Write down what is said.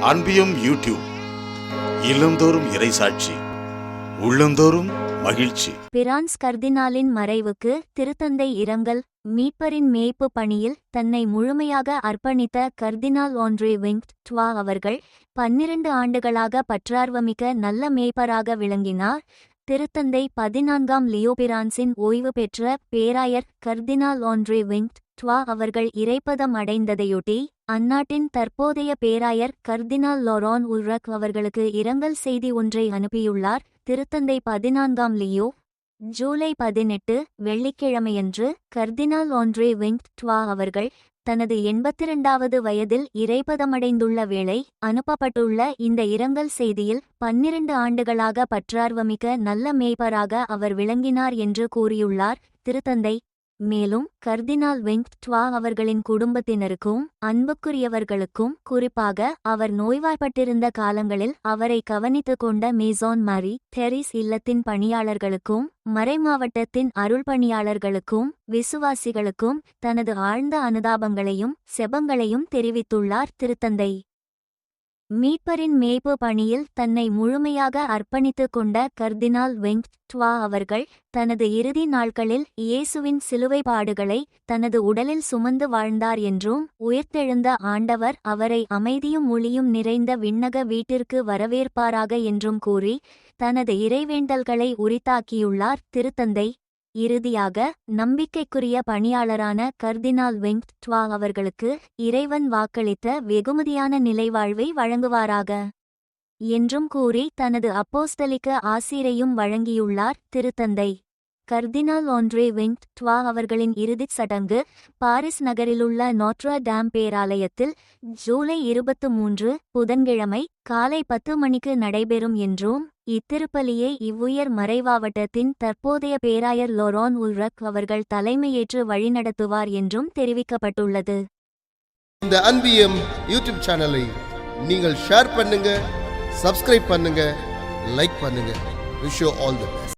அன்பியும் YouTube இல்லந்தோறும் இறைசாட்சி உள்ளந்தோறும் மகிழ்ச்சி. பிரான்ஸ் கர்தினாலின் மறைவுக்கு திருத்தந்தை இரங்கல் மீட்பரின் மேய்ப்பு பணியில் தன்னை முழுமையாக அர்ப்பணித்த கர்தினால் ஒன்ரே விங்ட் ட்வா அவர்கள் பன்னிரண்டு ஆண்டுகளாக பற்றார்வமிக்க நல்ல மேய்ப்பராக விளங்கினார். திருத்தந்தை பதினான்காம் லியோ பிரான்சின் ஓய்வு பெற்ற பேராயர் கர்தினால் ஆண்ட்ரே விங்ட் ட்வா அவர்கள் இறைப்பதம் அடைந்ததையொட்டி அந்நாட்டின் தற்போதைய பேராயர் கர்தினால் லொரான் உல்ரக் அவர்களுக்கு இரங்கல் செய்தி ஒன்றை அனுப்பியுள்ளார். திருத்தந்தை பதினான்காம் லியோ ஜூலை பதினெட்டு வெள்ளிக்கிழமையன்று கர்தினால் ஆண்ட்ரே விங்ட் ட்வா அவர்கள் தனது எண்பத்திரண்டாவது வயதில் இறைபதமடைந்துள்ள வேளை அனுப்பப்பட்டுள்ள இந்த இரங்கல் செய்தியில் பன்னிரண்டு ஆண்டுகளாக பற்றார்வமிக்க நல்ல மேய்ப்பராக அவர் விளங்கினார் என்று கூறியுள்ளார் திருத்தந்தை மேலும் கர்தினால் வெங்க் ட்வா அவர்களின் குடும்பத்தினருக்கும் அன்புக்குரியவர்களுக்கும் குறிப்பாக அவர் நோய்வாய்ப்பட்டிருந்த காலங்களில் அவரை கவனித்துக் கொண்ட மேசோன் மாரி தெரிஸ் இல்லத்தின் பணியாளர்களுக்கும் மறைமாவட்டத்தின் அருள் பணியாளர்களுக்கும் விசுவாசிகளுக்கும் தனது ஆழ்ந்த அனுதாபங்களையும் செபங்களையும் தெரிவித்துள்ளார் திருத்தந்தை. மீட்பரின் மேய்ப்பு பணியில் தன்னை முழுமையாக அர்ப்பணித்துக் கொண்ட கர்தினால் வெங்க்ட்வா அவர்கள் தனது இறுதி நாட்களில் இயேசுவின் சிலுவை பாடுகளை தனது உடலில் சுமந்து வாழ்ந்தார் என்றும் உயிர்த்தெழுந்த ஆண்டவர் அவரை அமைதியும் ஒளியும் நிறைந்த விண்ணக வீட்டிற்கு வரவேற்பாராக என்றும் கூறி தனது இறைவேண்டல்களை உரித்தாக்கியுள்ளார் திருத்தந்தை இறுதியாக நம்பிக்கைக்குரிய பணியாளரான கர்தினால் வெங்க் ட்வா அவர்களுக்கு இறைவன் வாக்களித்த வெகுமதியான நிலைவாழ்வை வழங்குவாராக. என்றும் கூறி தனது அப்போஸ்தலிக்க ஆசீரையும் வழங்கியுள்ளார் திருத்தந்தை. கர்தினால் ஆண்ட்ரே வெங்க் ட்வா அவர்களின் இறுதிச் சடங்கு பாரிஸ் நகரிலுள்ள நோட்ரா டேம் பேராலயத்தில் ஜூலை இருபத்து மூன்று புதன்கிழமை காலை பத்து மணிக்கு நடைபெறும் என்றும் இத்திருப்பலியை இவ்வுயர் மறைவாவட்டத்தின் தற்போதைய பேராயர் லொரான் உல்ரக் அவர்கள் தலைமையேற்று வழிநடத்துவார் என்றும் தெரிவிக்கப்பட்டுள்ளது. இந்த அன்பியம் யூடியூப் சேனலை நீங்கள் ஷேர் பண்ணுங்க சப்ஸ்கிரைப் பண்ணுங்க லைக் பண்ணுங்க. Wish all the best